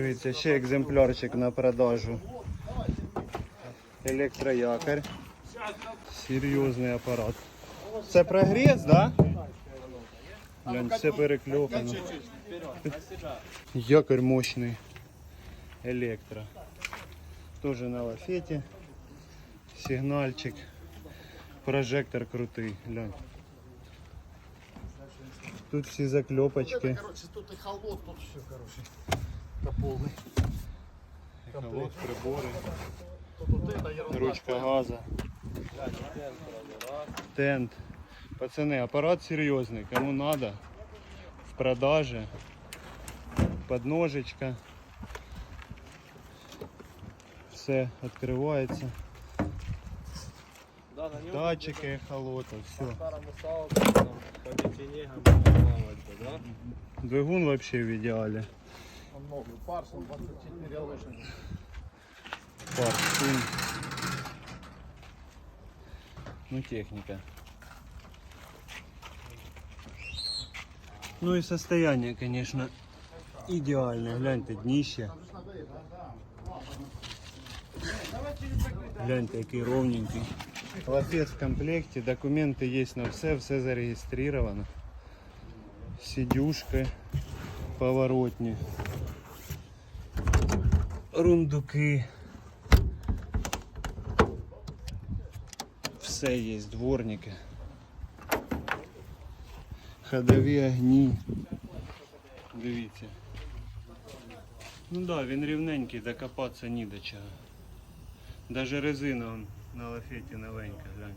Дивіться, ще екземплярчик на продажу. Електроякорь. Серйозний апарат. Це прогрес, да? Глянь, все перекльопано. Якорь мощний. Електро. Тоже на лафеті. Сигнальчик. Прожектор крутий. Глянь. Тут всі закльопочки. Тут и холод, тут все, короче. Полный. Вот ерунда. Ручка газа. Тент. Пацаны, аппарат серьезный. Кому надо, в продаже. Подножечка. Все открывается. Да, Датчики эхолота, все. Двигун вообще в идеале. Новый. Парсон 24 лошади. Парк, Ну, техника. Ну и состояние, конечно, идеальное. Гляньте, днище. Гляньте, який ровненький. Лафет в комплекте, документы есть на все, все зарегистрировано. Сидюшки, поворотні, рундуки. Все є, дворники. Ходові огні. Дивіться. Ну да, він рівненький, докопатися ні до чого. Даже резина он на лафеті новенька, глянь.